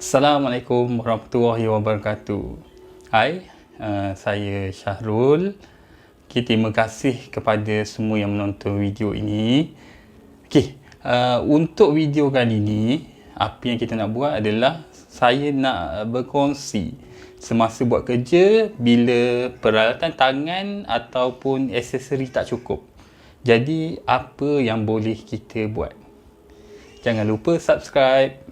Assalamualaikum warahmatullahi wabarakatuh. Hai, uh, saya Syahrul. Okay, terima kasih kepada semua yang menonton video ini. Okay, uh, untuk video kali ini, apa yang kita nak buat adalah saya nak berkongsi semasa buat kerja bila peralatan tangan ataupun aksesori tak cukup. Jadi, apa yang boleh kita buat? Jangan lupa subscribe.